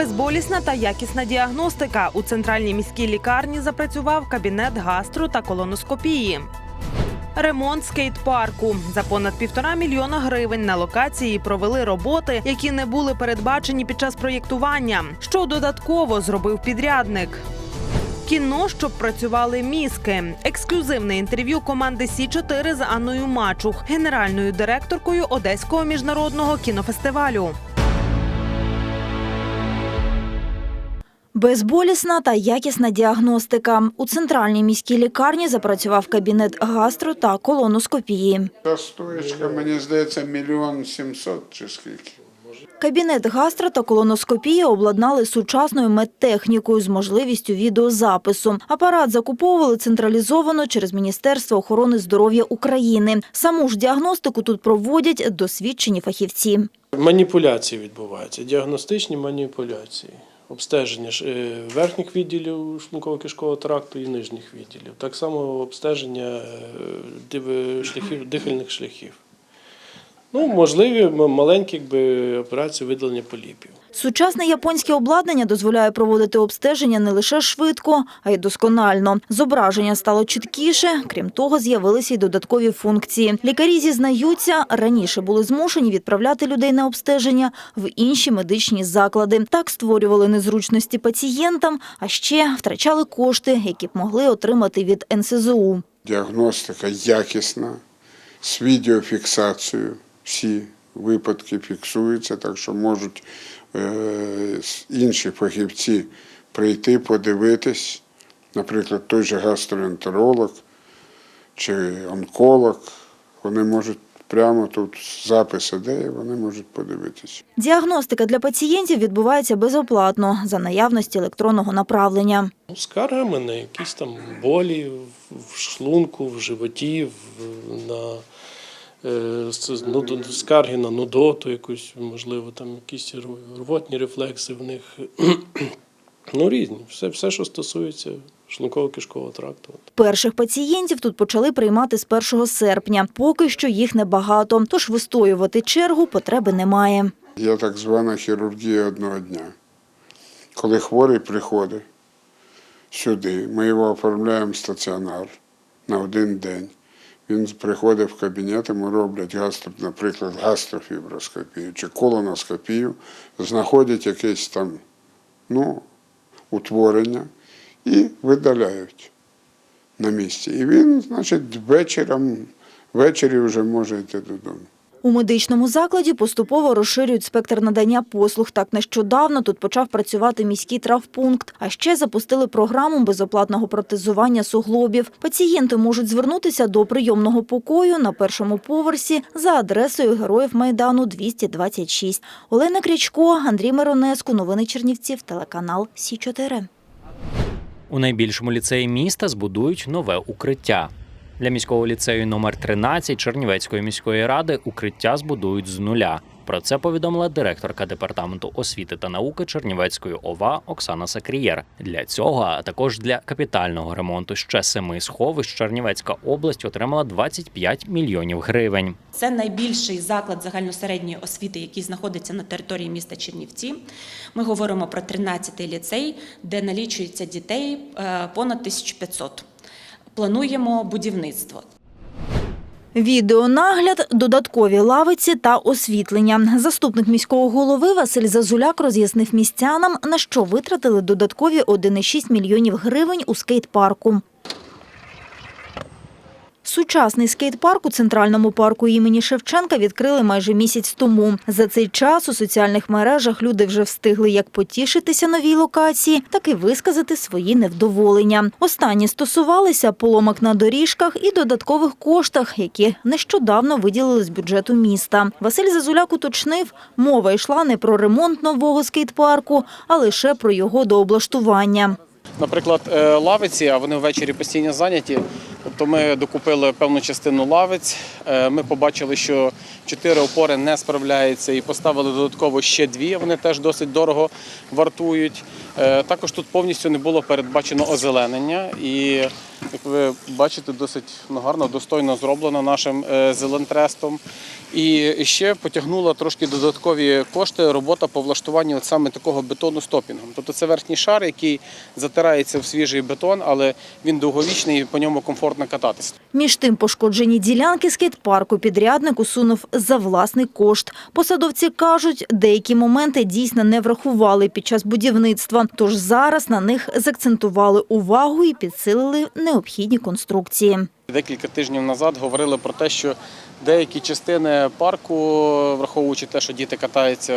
Безболісна та якісна діагностика. У центральній міській лікарні запрацював кабінет гастро та колоноскопії. Ремонт скейт-парку за понад півтора мільйона гривень на локації провели роботи, які не були передбачені під час проєктування. Що додатково зробив підрядник? Кіно, щоб працювали мізки. Ексклюзивне інтерв'ю команди Сі 4 з Анною Мачух, генеральною директоркою Одеського міжнародного кінофестивалю. Безболісна та якісна діагностика. У центральній міській лікарні запрацював кабінет гастро та колоноскопії. Та стоєчка, мені здається, мільйон сімсот чи скільки. Кабінет гастро та колоноскопії обладнали сучасною медтехнікою з можливістю відеозапису. Апарат закуповували централізовано через Міністерство охорони здоров'я України. Саму ж діагностику тут проводять досвідчені фахівці. Маніпуляції відбуваються, діагностичні маніпуляції, обстеження е, верхніх відділів шлунково-кишкового тракту і нижніх відділів. Так само обстеження е, шляхів, дихальних шляхів. Ну, можливі маленькі якби, операції видалення поліпів. Сучасне японське обладнання дозволяє проводити обстеження не лише швидко, а й досконально. Зображення стало чіткіше. Крім того, з'явилися й додаткові функції. Лікарі зізнаються, раніше були змушені відправляти людей на обстеження в інші медичні заклади. Так створювали незручності пацієнтам, а ще втрачали кошти, які б могли отримати від НСЗУ. Діагностика якісна, з відеофіксацією. Всі випадки фіксуються, так що можуть інші фахівці прийти, подивитись, наприклад, той же гастроентеролог чи онколог. Вони можуть прямо тут запис іде, вони можуть подивитись. Діагностика для пацієнтів відбувається безоплатно за наявності електронного направлення. Ну, скаргами на якісь там болі в- шлунку, в животі, в- на е, скарги на нудоту, якусь, можливо, там якісь рвотні рефлекси в них. Ну, різні. Все, все, що стосується шлунково-кишкового тракту. Перших пацієнтів тут почали приймати з 1 серпня. Поки що їх небагато, тож вистоювати чергу потреби немає. Є так звана хірургія одного дня. Коли хворий приходить сюди, ми його оформляємо в стаціонар на один день. Він приходить в кабінет, йому роблять гастро, наприклад, гастрофіброскопію чи колоноскопію, знаходять якесь там ну, утворення і видаляють на місці. І він, значить, вечором, ввечері вже може йти додому. У медичному закладі поступово розширюють спектр надання послуг. Так нещодавно тут почав працювати міський травпункт. А ще запустили програму безоплатного протезування суглобів. Пацієнти можуть звернутися до прийомного покою на першому поверсі за адресою Героїв Майдану 226. Олена Крячко, Андрій Миронеску. Новини Чернівців. Телеканал Сі 4 У найбільшому ліцеї міста збудують нове укриття. Для міського ліцею номер 13 Чернівецької міської ради укриття збудують з нуля. Про це повідомила директорка департаменту освіти та науки Чернівецької ОВА Оксана Сакрієр. Для цього, а також для капітального ремонту ще семи сховищ Чернівецька область отримала 25 мільйонів гривень. Це найбільший заклад загальносередньої освіти, який знаходиться на території міста Чернівці. Ми говоримо про 13-й ліцей, де налічується дітей е, понад 1500. Плануємо будівництво. Відеонагляд, додаткові лавиці та освітлення. Заступник міського голови Василь Зазуляк роз'яснив містянам, на що витратили додаткові 1,6 мільйонів гривень у скейт-парку. Сучасний скейт-парк у центральному парку імені Шевченка відкрили майже місяць тому. За цей час у соціальних мережах люди вже встигли як потішитися новій локації, так і висказати свої невдоволення. Останні стосувалися поломок на доріжках і додаткових коштах, які нещодавно виділили з бюджету міста. Василь Зазуляк уточнив, мова йшла не про ремонт нового скейт-парку, а лише про його дооблаштування. Наприклад, е, лавиці, а вони ввечері постійно зайняті. Тобто ми докупили певну частину лавиць. Е, Ми побачили, що чотири опори не справляються і поставили додатково ще дві. Вони теж досить дорого вартують. Е, Також тут повністю не було передбачено озеленення, і як ви бачите, досить гарно, достойно зроблено нашим е, зелентрестом. І ще потягнула трошки додаткові кошти робота по влаштуванню от саме такого бетону стопінгом. Тобто це верхній шар, який затирається в свіжий бетон, але він довговічний і по ньому комфортно кататися. Між тим, пошкоджені ділянки скейт-парку підрядник усунув за власний кошт. Посадовці кажуть, деякі моменти дійсно не врахували під час будівництва, тож зараз на них закцентували увагу і підсилили необхідні конструкції. Декілька тижнів назад говорили про те, що деякі частини парку, враховуючи те, що діти катаються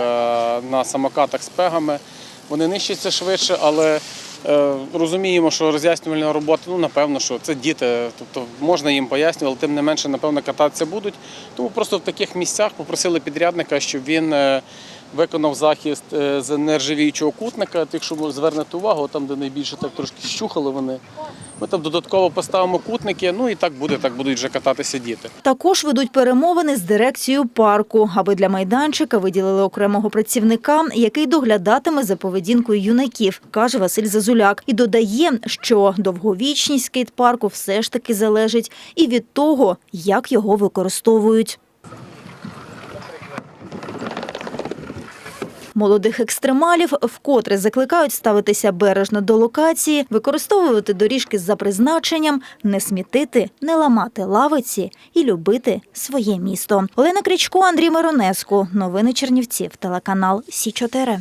на самокатах з пегами, вони нищаться швидше, але е, розуміємо, що роз'яснювальна робота, ну напевно, що це діти, тобто можна їм пояснювати, але тим не менше, напевно, кататися будуть. Тому просто в таких місцях попросили підрядника, щоб він. Виконав захист е, з нержавіючого кутника. Якщо ви звернете увагу, там, де найбільше так трошки щухали вони, ми там додатково поставимо кутники, ну і так буде, так будуть вже кататися діти. Також ведуть перемовини з дирекцією парку, аби для майданчика виділили окремого працівника, який доглядатиме за поведінкою юнаків, каже Василь Зазуляк. І додає, що довговічність скейт-парку все ж таки залежить і від того, як його використовують. Молодих екстремалів вкотре закликають ставитися бережно до локації, використовувати доріжки за призначенням, не смітити, не ламати лавиці і любити своє місто. Олена Крічко, Андрій Миронеску. Новини Чернівців. Телеканал Сі 4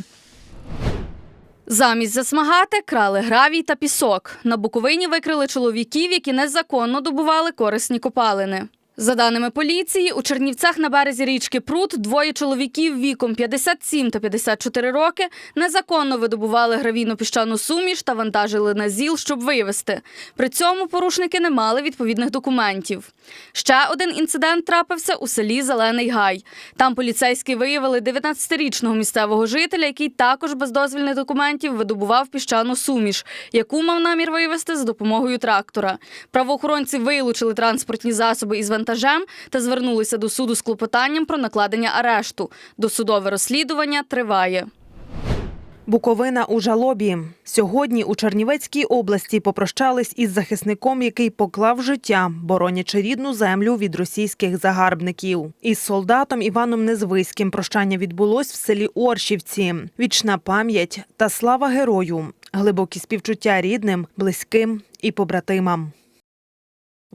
Замість засмагати крали гравій та пісок. На Буковині викрили чоловіків, які незаконно добували корисні копалини. За даними поліції, у Чернівцях на березі річки Прут двоє чоловіків віком 57 та 54 роки незаконно видобували гравійно-піщану суміш та вантажили на ЗІЛ, щоб вивезти. При цьому порушники не мали відповідних документів. Ще один інцидент трапився у селі Зелений Гай. Там поліцейські виявили 19-річного місцевого жителя, який також без дозвільних документів видобував піщану суміш, яку мав намір вивезти за допомогою трактора. Правоохоронці вилучили транспортні засоби із вантажем та звернулися до суду з клопотанням про накладення арешту. Досудове розслідування триває. Буковина у жалобі. Сьогодні у Чернівецькій області попрощались із захисником, який поклав життя, боронячи рідну землю від російських загарбників. Із солдатом Іваном Незвиським прощання відбулось в селі Оршівці. Вічна пам'ять та слава герою, глибокі співчуття рідним, близьким і побратимам.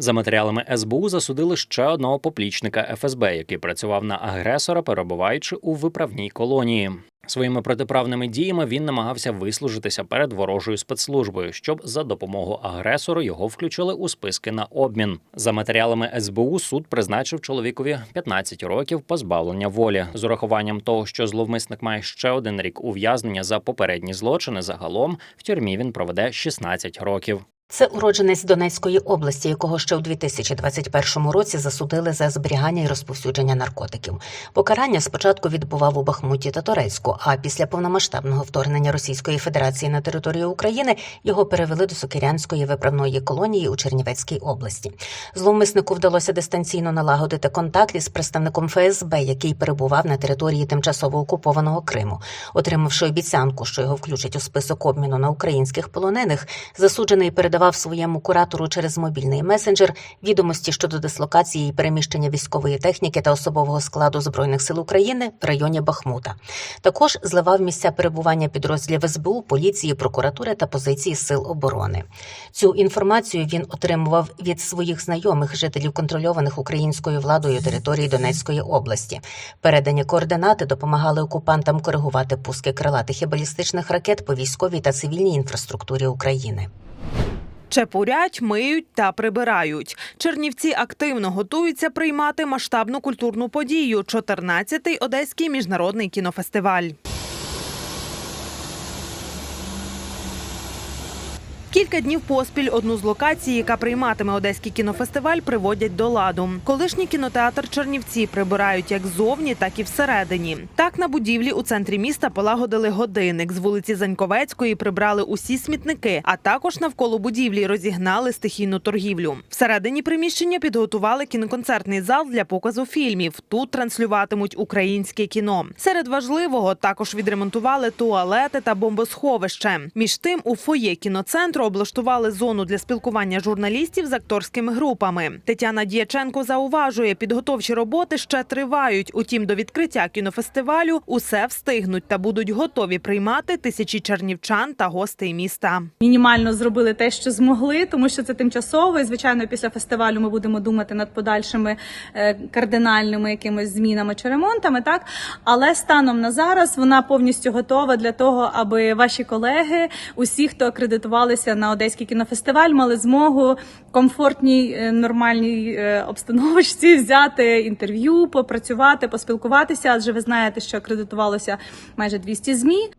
За матеріалами СБУ засудили ще одного поплічника ФСБ, який працював на агресора, перебуваючи у виправній колонії. Своїми протиправними діями він намагався вислужитися перед ворожою спецслужбою, щоб за допомогою агресору його включили у списки на обмін. За матеріалами СБУ суд призначив чоловікові 15 років позбавлення волі з урахуванням того, що зловмисник має ще один рік ув'язнення за попередні злочини. Загалом в тюрмі він проведе 16 років. Це уродженець Донецької області, якого ще у 2021 році засудили за зберігання і розповсюдження наркотиків. Покарання спочатку відбував у Бахмуті та Торецьку, а після повномасштабного вторгнення Російської Федерації на територію України його перевели до Сокирянської виправної колонії у Чернівецькій області. Зловмиснику вдалося дистанційно налагодити контакт із представником ФСБ, який перебував на території тимчасово окупованого Криму. Отримавши обіцянку, що його включать у список обміну на українських полонених, засуджений передав своєму куратору через мобільний месенджер відомості щодо дислокації і переміщення військової техніки та особового складу збройних сил України в районі Бахмута. Також зливав місця перебування підрозділів СБУ, поліції, прокуратури та позиції сил оборони. Цю інформацію він отримував від своїх знайомих жителів контрольованих українською владою території Донецької області. Передані координати допомагали окупантам коригувати пуски крилатих і балістичних ракет по військовій та цивільній інфраструктурі України. Чепурять, миють та прибирають. Чернівці активно готуються приймати масштабну культурну подію 14-й Одеський міжнародний кінофестиваль. Кілька днів поспіль одну з локацій, яка прийматиме одеський кінофестиваль, приводять до ладу. Колишній кінотеатр Чернівці прибирають як ззовні, так і всередині. Так на будівлі у центрі міста полагодили годинник. З вулиці Заньковецької прибрали усі смітники, а також навколо будівлі розігнали стихійну торгівлю. Всередині приміщення підготували кіноконцертний зал для показу фільмів. Тут транслюватимуть українське кіно. Серед важливого також відремонтували туалети та бомбосховище. Між тим, у фоє кіноцентру облаштували зону для спілкування журналістів з акторськими групами. Тетяна Діяченко зауважує, підготовчі роботи ще тривають. Утім, до відкриття кінофестивалю усе встигнуть та будуть готові приймати тисячі чернівчан та гостей міста. мінімально зробили те, що змогли, тому що це тимчасово. І звичайно, після фестивалю ми будемо думати над подальшими е, кардинальними якимись змінами чи ремонтами. Так, але станом на зараз вона повністю готова для того, аби ваші колеги, усі, хто акредитувалися на одеський кінофестиваль, мали змогу комфортній е, нормальній е, обстановочці взяти інтерв'ю, попрацювати, поспілкуватися. Адже ви знаєте, що акредитувалося майже 200 змі.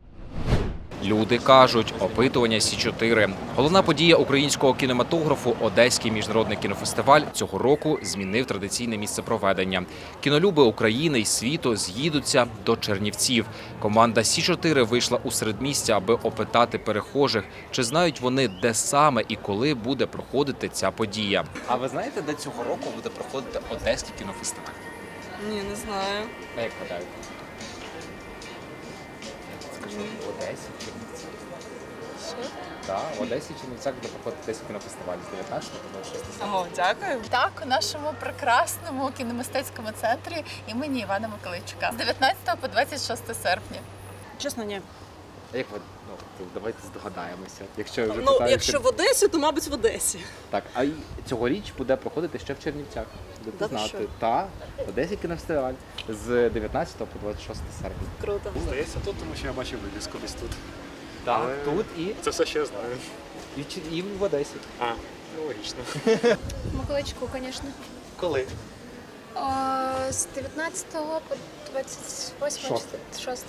Люди кажуть, опитування Сі 4 Головна подія українського кінематографу Одеський міжнародний кінофестиваль цього року змінив традиційне місце проведення. Кінолюби України й світу з'їдуться до Чернівців. Команда Сі 4 вийшла у середмістя, аби опитати перехожих, чи знають вони, де саме і коли буде проходити ця подія. А ви знаєте, де цього року буде проходити Одеський кінофестиваль? Ні, не знаю. А як гадаєте? Скажи, в Одесі чи Чернівці? Що? Так, в Одесі чи Чернівцях буде проходити десь кінофестиваль з 19 по 26 Ого, дякую. Так, у нашому прекрасному кіномистецькому центрі імені Івана Миколайчука з 19 по 26 серпня. Чесно, ні. А як ви, ну, давайте здогадаємося. Якщо вже Ну, питаєте- якщо в Одесі, то мабуть в Одесі. Так, а й цьогоріч буде проходити ще в Чернівцях. Будете Да знати. що? Та, Одеський кінофестиваль з 19 по 26 серпня. Круто. Здається, тут, тому що я бачив вивіску десь тут. Так, Але- тут і, Це все ще я знаю. і, Чер- і в Одесі. А, ну логічно. Миколайчуку, звісно. Коли? З 19 по 28 Шосте. 6.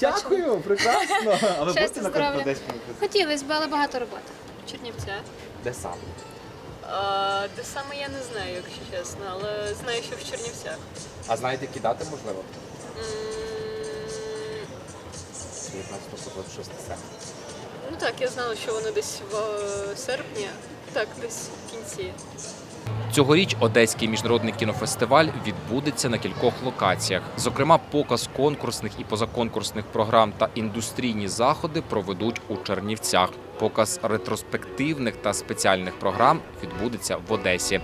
Дякую, прекрасно. А ви Щастя, будете на здоров'я. Фестивалі? Хотілося б, але багато роботи. Чернівця. Де саме? де саме я не знаю, якщо чесно, але знаю, що в Чернівцях. А знаєте, які дати можливо? З 19 по 26 серпня. Ну так, я знала, що воно десь в е, серпні, так, десь в кінці. Цьогоріч Одеський міжнародний кінофестиваль відбудеться на кількох локаціях. Зокрема, показ конкурсних і позаконкурсних програм та індустрійні заходи проведуть у Чернівцях. Показ ретроспективних та спеціальних програм відбудеться в Одесі.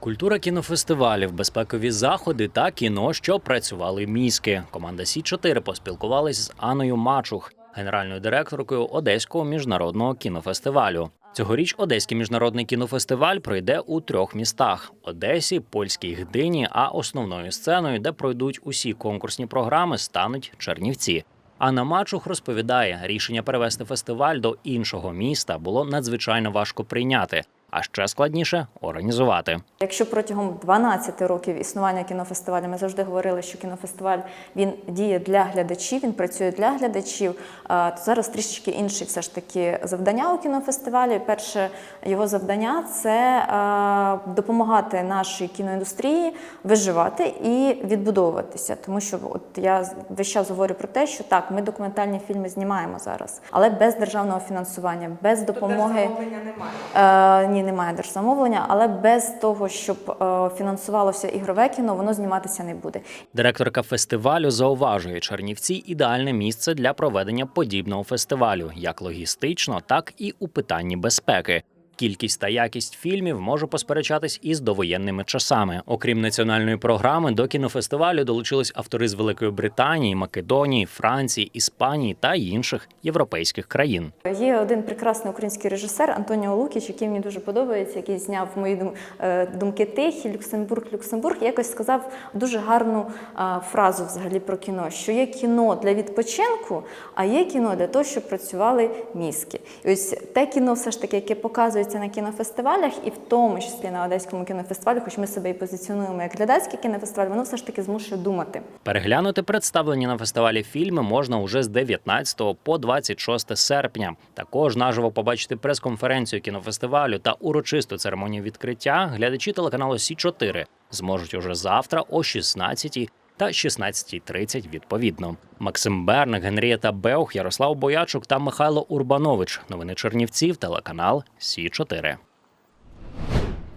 Культура кінофестивалів, безпекові заходи та кіно, що працювали мізки. Команда Сі 4 поспілкувалась з Анною Мачух, генеральною директоркою Одеського міжнародного кінофестивалю. Цьогоріч Одеський міжнародний кінофестиваль пройде у трьох містах: Одесі, Польській Гдині, а основною сценою, де пройдуть усі конкурсні програми, стануть Чернівці. Анна Мачух розповідає, рішення перевести фестиваль до іншого міста було надзвичайно важко прийняти, а ще складніше організувати. Якщо протягом 12 років існування кінофестивалю ми завжди говорили, що кінофестиваль він діє для глядачів, він працює для глядачів, то зараз трішечки інші все ж таки завдання у кінофестивалі. Перше його завдання це допомагати нашій кіноіндустрії виживати і відбудовуватися. Тому що от я весь час говорю про те, що так, ми документальні фільми знімаємо зараз, але без державного фінансування, без допомоги. Е, ні, немає держзамовлення, але без того, щоб е, фінансувалося ігрове кіно, воно зніматися не буде. Директорка фестивалю зауважує, Чернівці ідеальне місце для проведення подібного фестивалю, як логістично, так і у питанні безпеки. Кількість та якість фільмів може посперечатись із довоєнними часами. Окрім національної програми, до кінофестивалю долучились автори з Великої Британії, Македонії, Франції, Іспанії та інших європейських країн. Є один прекрасний український режисер Антоніо Лукіч, який мені дуже подобається, який зняв мої е, думки тихі, Люксембург, Люксембург. Якось сказав дуже гарну фразу взагалі про кіно, що є кіно для відпочинку, а є кіно для того, щоб працювали мізки. І ось те кіно, все ж таки, яке показується проводиться на кінофестивалях, і в тому числі на Одеському кінофестивалі, хоч ми себе і позиціонуємо як глядацький кінофестиваль, воно все ж таки змушує думати. Переглянути представлені на фестивалі фільми можна уже з 19 по 26 серпня. Також наживо побачити прес-конференцію кінофестивалю та урочисту церемонію відкриття глядачі телеканалу Сі 4 зможуть уже завтра о 16 та 16.30 відповідно. Максим Берник, Генрієта Беух, Ярослав Боячук та Михайло Урбанович. Новини Чернівців, телеканал Сі 4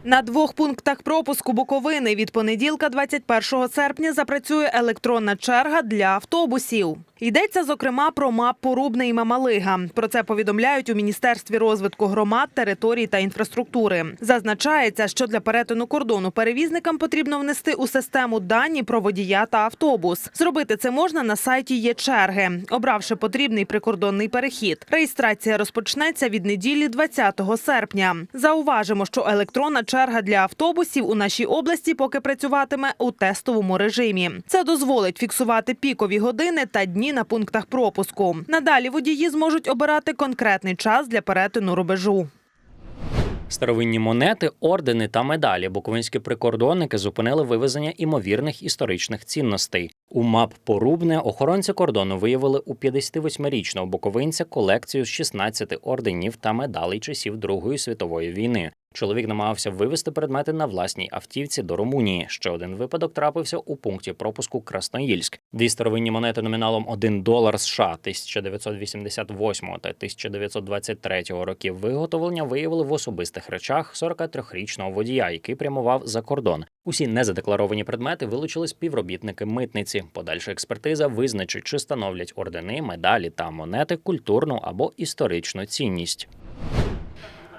На двох пунктах пропуску Буковини від понеділка, 21 серпня, запрацює електронна черга для автобусів. Йдеться зокрема про МАП Порубне і Мамалига. Про це повідомляють у міністерстві розвитку громад, територій та інфраструктури. Зазначається, що для перетину кордону перевізникам потрібно внести у систему дані про водія та автобус. Зробити це можна на сайті є черги, обравши потрібний прикордонний перехід. Реєстрація розпочнеться від неділі 20 серпня. Зауважимо, що електронна черга для автобусів у нашій області поки працюватиме у тестовому режимі. Це дозволить фіксувати пікові години та дні на пунктах пропуску. Надалі водії зможуть обирати конкретний час для перетину рубежу. Старовинні монети, ордени та медалі буковинські прикордонники зупинили вивезення імовірних історичних цінностей. У МАП Порубне охоронці кордону виявили у 58-річного буковинця колекцію з 16 орденів та медалей часів Другої світової війни. Чоловік намагався вивезти предмети на власній автівці до Румунії. Ще один випадок трапився у пункті пропуску Красноїльськ. Дві старовинні монети номіналом 1 долар США 1988 та 1923 років виготовлення виявили в особистих речах 43-річного водія, який прямував за кордон. Усі незадекларовані предмети вилучили співробітники митниці. Подальша експертиза визначить, чи становлять ордени, медалі та монети культурну або історичну цінність.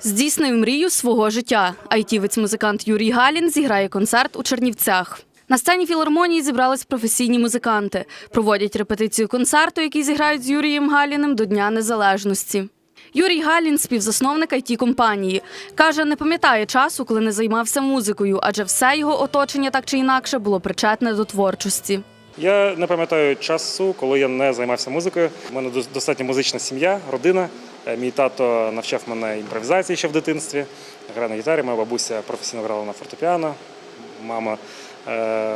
Здійснив мрію свого життя. Айтівець-музикант Юрій Галін зіграє концерт у Чернівцях. На сцені філармонії зібрались професійні музиканти. Проводять репетицію концерту, який зіграють з Юрієм Галіним до Дня Незалежності. Юрій Галін, співзасновник it компанії, каже, не пам'ятає часу, коли не займався музикою, адже все його оточення так чи інакше було причетне до творчості. Я не пам'ятаю часу, коли я не займався музикою. У мене дос- достатньо музична сім'я, родина. Е, Мій тато навчав мене імпровізації ще в дитинстві. Грає на гітарі, моя бабуся професійно грала на фортепіано. Мама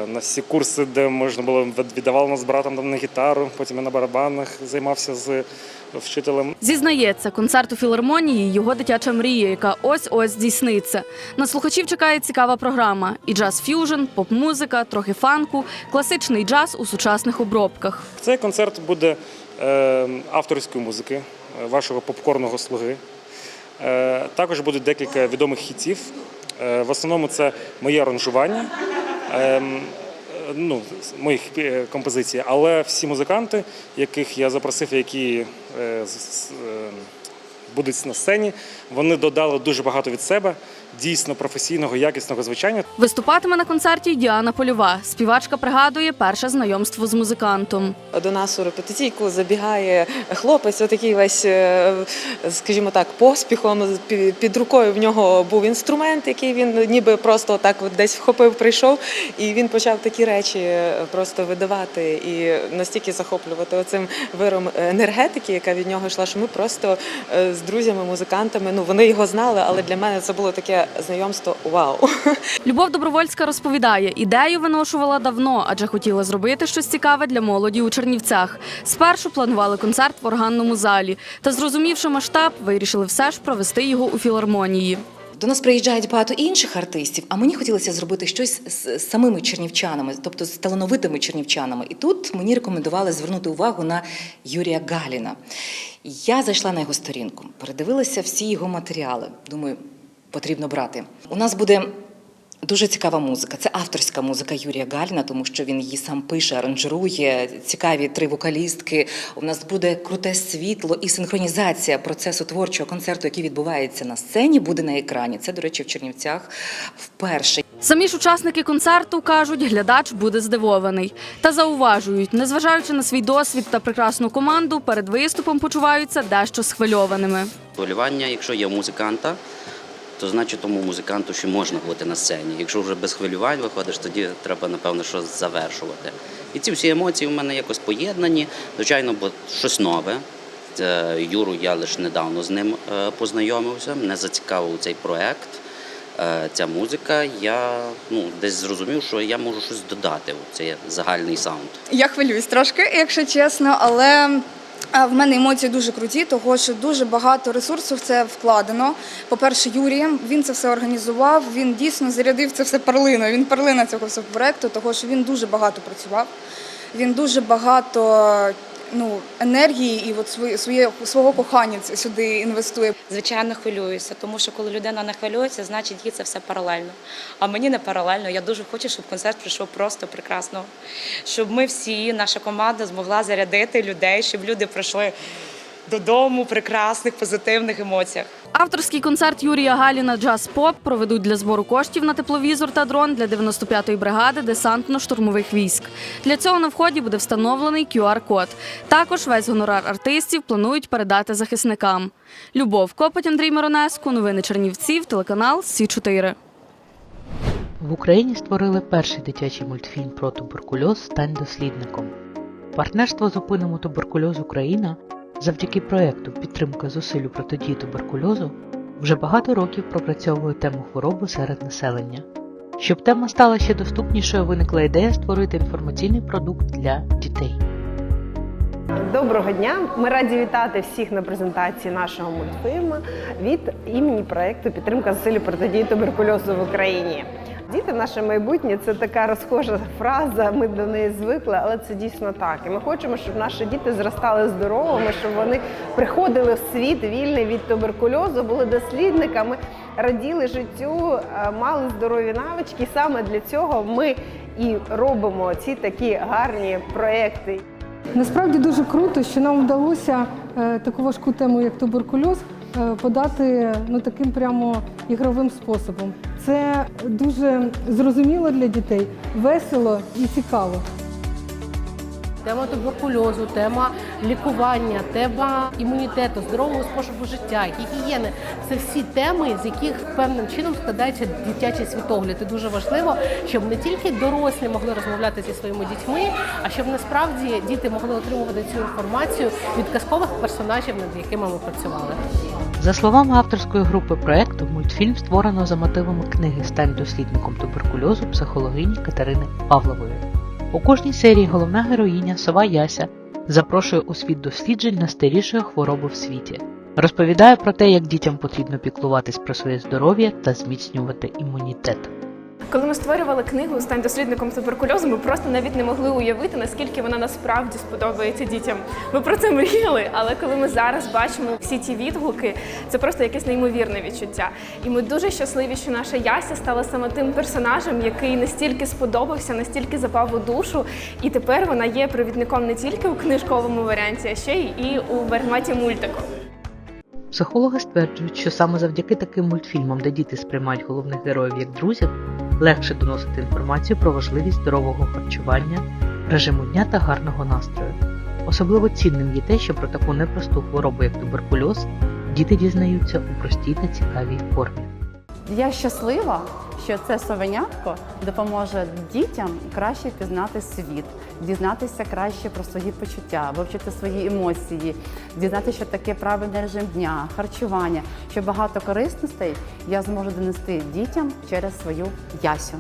на всі курси, де можна було від- віддавала нас з братом там на гітару. Потім я на барабанах займався з вчителем. Зізнається, концерт у філармонії його дитяча мрія, яка ось-ось здійсниться. На слухачів чекає цікава програма: і джаз-ф'южн, поп-музика, трохи фанку, класичний джаз у сучасних обробках. Цей концерт буде е, авторської музики, е, вашого попкорного слуги. Е, також буде декілька відомих хітів. Е, в основному це моє аранжування. Е, ну, моїх е, композицій, але всі музиканти, яких я запросив, які е, з- з- е, будуть на сцені, вони додали дуже багато від себе, дійсно професійного, якісного звучання. Виступатиме на концерті Діана Польова. Співачка пригадує перше знайомство з музикантом. До нас у репетиційку забігає хлопець, отакий весь, е, скажімо так, поспіхом. Пі- Під рукою в нього був інструмент, який він ніби просто так десь вхопив, прийшов, і він почав такі речі е, просто видавати і настільки захоплювати оцим виром енергетики, яка від нього йшла, що ми просто е, з друзями, музикантами, ну вони його знали, але для мене це було таке знайомство вау. Любов Добровольська розповідає, ідею виношувала давно, адже хотіла зробити щось цікаве для молоді у Чернівцях. Спершу планували концерт в органному залі, та зрозумівши масштаб, вирішили все ж провести його у філармонії. До нас приїжджають багато інших артистів, а мені хотілося зробити щось з з самими чернівчанами, тобто з талановитими чернівчанами. І тут мені рекомендували звернути увагу на Юрія Галіна. Я зайшла на його сторінку, передивилася всі його матеріали. Думаю, потрібно брати. У нас буде. Дуже цікава музика. Це авторська музика Юрія Галіна, тому що він її сам пише, аранжирує. Цікаві три вокалістки. У нас буде круте світло і синхронізація процесу творчого концерту, який відбувається на сцені, буде на екрані. Це, до речі, в Чернівцях вперше. Самі ж учасники концерту кажуть, глядач буде здивований. Та зауважують, незважаючи на свій досвід та прекрасну команду, перед виступом почуваються дещо схвильованими. Хвилювання, якщо є у музиканта, то значить тому музиканту ще можна бути на сцені. Якщо вже без хвилювань виходиш, тоді треба, напевно, щось завершувати. І ці всі емоції в мене якось поєднані. Звичайно, бо щось нове. Е, Юру я лише недавно з ним е, познайомився. Мене зацікавив цей проект, е, ця музика. Я ну, десь зрозумів, що я можу щось додати у цей загальний саунд. Я хвилююсь трошки, якщо чесно, але в мене емоції дуже круті, того що дуже багато ресурсу в це вкладено. По-перше, Юрієм він це все організував. Він дійсно зарядив це все перлиною. Він перлина цього всього проекту, того що він дуже багато працював. Він дуже багато ну, енергії і от своє, своє свого кохання сюди інвестує. Звичайно, хвилююся, тому що коли людина не хвилюється, значить їй це все паралельно. А мені не паралельно. Я дуже хочу, щоб концерт прийшов просто прекрасно. Щоб ми всі, наша команда, змогла зарядити людей, щоб люди прийшли додому прекрасних, позитивних емоціях. Авторський концерт Юрія Галіна Джаз Поп проведуть для збору коштів на тепловізор та дрон для 95-ї бригади десантно-штурмових військ. Для цього на вході буде встановлений QR-код. Також весь гонорар артистів планують передати захисникам. Любов Копоть, Андрій Миронеску. Новини Чернівців. Телеканал Сі 4 В Україні створили перший дитячий мультфільм про туберкульоз Стань дослідником. Партнерство Зупинимо туберкульоз Україна завдяки проєкту Підтримка зусиль у протидії туберкульозу вже багато років пропрацьовує тему хвороби серед населення. Щоб тема стала ще доступнішою, виникла ідея створити інформаційний продукт для дітей. Доброго дня! Ми раді вітати всіх на презентації нашого мультфільму від імені проєкту Підтримка зусиль протидії туберкульозу в Україні. Діти наше майбутнє це така розхожа фраза. Ми до неї звикли, але це дійсно так. І ми хочемо, щоб наші діти зростали здоровими, щоб вони приходили в світ вільний від туберкульозу, були дослідниками, раділи життю, е, мали здорові навички. Саме для цього ми і робимо ці такі гарні проекти. Насправді дуже круто, що нам вдалося е, таку важку тему, як туберкульоз, е, подати ну таким прямо ігровим способом. Це дуже зрозуміло для дітей, весело і цікаво. Тема туберкульозу, тема лікування, тема імунітету, здорового способу життя, гігієни це всі теми, з яких певним чином складається дитячий світогляд. І дуже важливо, щоб не тільки дорослі могли розмовляти зі своїми дітьми, а щоб насправді діти могли отримувати цю інформацію від казкових персонажів, над якими ми працювали. За словами авторської групи проєкту, мультфільм створено за мотивами книги Стань дослідником туберкульозу психологині Катерини Павлової. У кожній серії головна героїня Сова Яся запрошує у світ досліджень найстарішої хвороби в світі. Розповідає про те, як дітям потрібно піклуватись про своє здоров'я та зміцнювати імунітет. Коли ми створювали книгу Стань дослідником туберкульозу, ми просто навіть не могли уявити, наскільки вона насправді сподобається дітям. Ми про це мріяли, але коли ми зараз бачимо всі ті відгуки, це просто якесь неймовірне відчуття. І ми дуже щасливі, що наша Яся стала саме тим персонажем, який настільки сподобався, настільки запав у душу. І тепер вона є провідником не тільки у книжковому варіанті, а ще й і у форматі мультику. Психологи стверджують, що саме завдяки таким мультфільмам, де діти сприймають головних героїв як друзів, легше доносити інформацію про важливість здорового харчування, режиму дня та гарного настрою. Особливо цінним є те, що про таку непросту хворобу, як туберкульоз, діти дізнаються у простій та цікавій формі. Я щаслива, що це совенятко допоможе дітям краще пізнати світ, дізнатися краще про свої почуття, вивчити свої емоції, дізнатися, що таке правильний режим дня, харчування, що багато корисностей я зможу донести дітям через свою ясю.